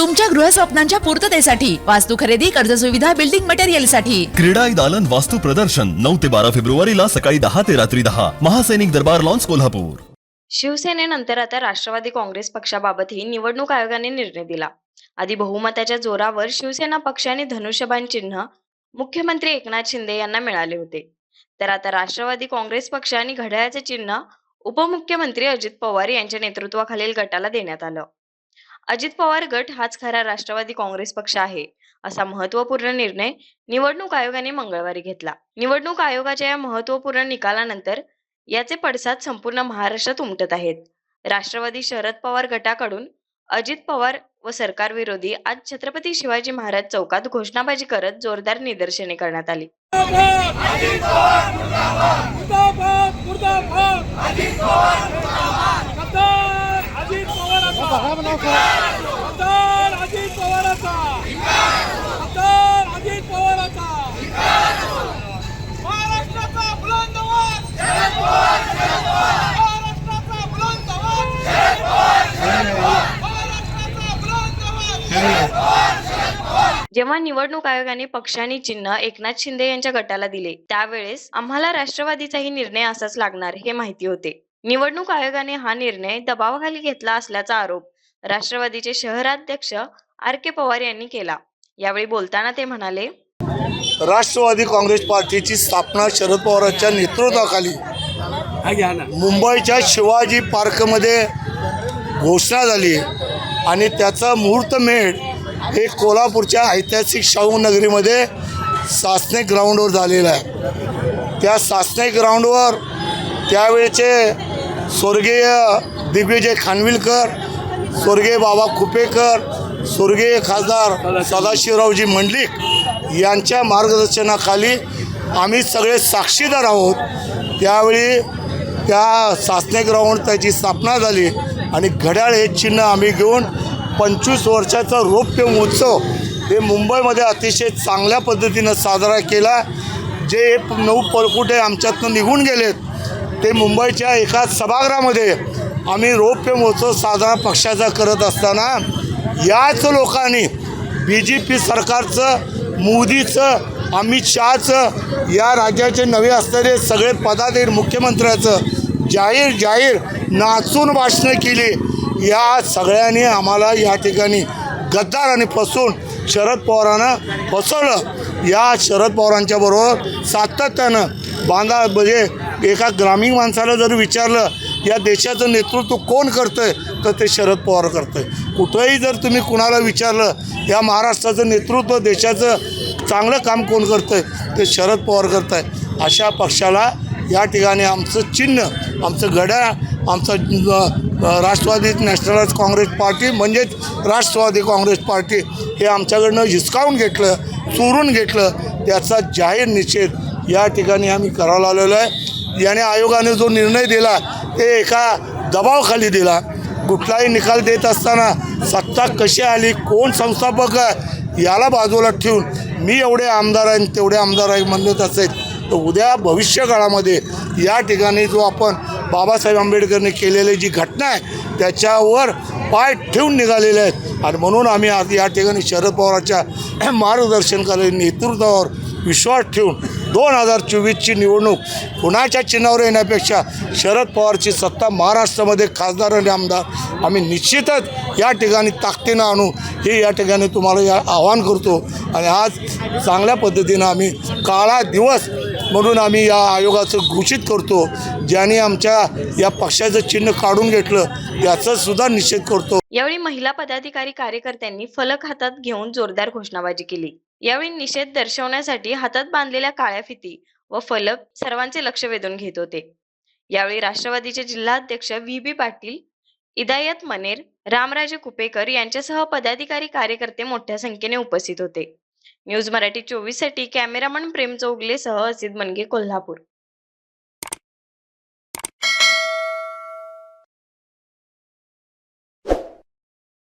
तुमच्या गृहस्वप्नांच्या पूर्ततेसाठी वास्तू खरेदी कर्ज सुविधा बिल्डिंग मटेरियलसाठी. क्रीडाई दालन वास्तू प्रदर्शन नऊ ते बारा फेब्रुवारीला सकाळी दहा ते रात्री दहा. महासैनिक दरबार लॉन्स कोल्हापूर. शिवसेनेनंतर आता राष्ट्रवादी काँग्रेस पक्षाबाबतही निवडणूक आयोगाने निर्णय दिला. आधी बहुमताच्या जोरावर शिवसेना पक्ष आणि धनुष्यबाण चिन्ह मुख्यमंत्री एकनाथ शिंदे यांना मिळाले होते. तर आता राष्ट्रवादी काँग्रेस पक्ष आणि घड्याळाचे चिन्ह उपमुख्यमंत्री अजित पवार यांच्या नेतृत्वाखालील गटाला देण्यात आलं. अजित पवार गट हाच खरा राष्ट्रवादी काँग्रेस पक्ष आहे असा महत्त्वपूर्ण निर्णय निवडणूक आयोगाने मंगळवारी घेतला निवडणूक आयोगाच्या या महत्त्वपूर्ण निकालानंतर याचे पडसाद संपूर्ण महाराष्ट्रात उमटत आहेत राष्ट्रवादी शरद पवार गटाकडून अजित पवार व सरकार विरोधी आज छत्रपती शिवाजी महाराज चौकात घोषणाबाजी करत जोरदार निदर्शने करण्यात आली अजित पवार मतदार अजित पवाराचा. मतदार अजित पवाराचा. महाराष्ट्राचा बुलंद आवाज. महाराष्ट्राचा बुलंद आवाज. महाराष्ट्राचा बुलंद आवाज. जेव्हा निवडणूक आयोगाने पक्ष आणि चिन्ह एकनाथ शिंदे यांच्या गटाला दिले त्यावेळेस आम्हाला राष्ट्रवादीचाही निर्णय असाच लागणार हे माहिती होते. निवडणूक आयोगाने हा निर्णय दबावाखाली घेतला असल्याचा आरोप राष्ट्रवादीचे शहराध्यक्ष आर के पवार यांनी केला. यावेळी बोलताना ते म्हणाले राष्ट्रवादी काँग्रेस पार्टीची स्थापना शरद पवारांच्या नेतृत्वाखाली मुंबईच्या शिवाजी पार्कमध्ये घोषणा झाली आणि त्याचा मुहूर्तमेढ हे कोल्हापूरच्या ऐतिहासिक शाहू नगरीमध्ये सासने ग्राउंडवर झालेला आहे. त्या सासने ग्राउंडवर त्यावेळेचे स्वर्गीय दिग्विजय खानविलकर स्वर्गीय बाबा कुपेकर स्वर्गीय खासदार सदाशिवरावजी मंडलिक यांच्या मार्गदर्शनाखाली आम्ही सगळे साक्षीदार आहोत. त्यावेळी त्या सासने ग्राउंड त्याची स्थापना झाली आणि घड्याळ हे चिन्ह आम्ही घेऊन पंचवीस वर्षाचा रौप्य महोत्सव हे मुंबईमध्ये अतिशय चांगल्या पद्धतीनं साजरा केला. जे नऊ परकुटे आमच्यातनं निघून गेलेत ते मुंबईच्या एका सभागृहामध्ये आम्ही रौप्य महोत्सव साजरा पक्षाचा करत असताना याच लोकांनी बी जे पी सरकारचं मोदीचं अमित शहाचं या राज्याचे नवे असणारे सगळे पदाधिकारी मुख्यमंत्र्याचं जाहीर जाहीर नाचून भाषणं केली. या सगळ्यांनी आम्हाला या ठिकाणी गद्दार आणि फसून शरद पवारांना फसवलं. या शरद पवारांच्या बरोबर सातत्यानं बांधा म्हणजे एका ग्रामीण माणसाला जर विचारलं या देशाचं नेतृत्व कोण करतं आहे तर ते शरद पवार करतं आहे कुठंही जर तुम्ही कुणाला विचारलं या महाराष्ट्राचं नेतृत्व देशाचं चांगलं काम कोण करतं आहे ते शरद पवार करत आहे अशा पक्षाला या ठिकाणी आमचं चिन्ह आमचं घड्याळ आमचं राष्ट्रवादी नॅशनलाइज काँग्रेस पार्टी म्हणजेच राष्ट्रवादी काँग्रेस पार्टी हे आमच्याकडनं हिसकावून घेतलं चोरून घेतलं त्याचा जाहीर निषेध या ठिकाणी आम्ही करायला आलेलो आहे. याने आयोगाने जो निर्णय दिला ते एका दबावाखाली दिला. कुठलाही निकाल देत असताना सत्ता कशी आली कोण संस्थापक आहे याला बाजूला ठेवून मी एवढे आमदार आहे तेवढे आमदार आहे म्हणत असेल तर उद्या भविष्यकाळामध्ये या ठिकाणी जो आपण बाबासाहेब आंबेडकरने केलेली जी घटना आहे त्याच्यावर पाय ठेवून निघालेले आहेत. आणि म्हणून आम्ही आज या ठिकाणी शरद पवारांच्या मार्गदर्शनखाली नेतृत्वावर विश्वास ठेवून दोन हजार चोवीसची निवडणूक कुणाच्या चिन्हावर येण्यापेक्षा शरद पवारची सत्ता महाराष्ट्रामध्ये खासदार आणि आमदार आम्ही निश्चितच या ठिकाणी ताकदीनं आणू. हे या ठिकाणी तुम्हाला या आवाहन करतो. आणि आज चांगल्या पद्धतीनं आम्ही काळा दिवस म्हणून आम्ही या आयोगाचं घोषित करतो. ज्याने आमच्या या पक्षाचं चिन्ह काढून घेतलं याचा सुद्धा निषेध करतो. यावेळी महिला पदाधिकारी कार्यकर्त्यांनी फलक हातात घेऊन जोरदार घोषणाबाजी केली. यावेळी निषेध दर्शवण्यासाठी हातात बांधलेल्या काळ्या फिती व फलक सर्वांचे लक्ष वेधून घेत होते. यावेळी राष्ट्रवादीचे जिल्हाध्यक्ष व्ही. बी. पाटील इदायत मनेर रामराजे कुपेकर यांच्यासह पदाधिकारी कार्यकर्ते मोठ्या संख्येने उपस्थित होते. न्यूज मराठी चोवीससाठी कॅमेरामन प्रेम चौगले सह असित मनगे कोल्हापूर.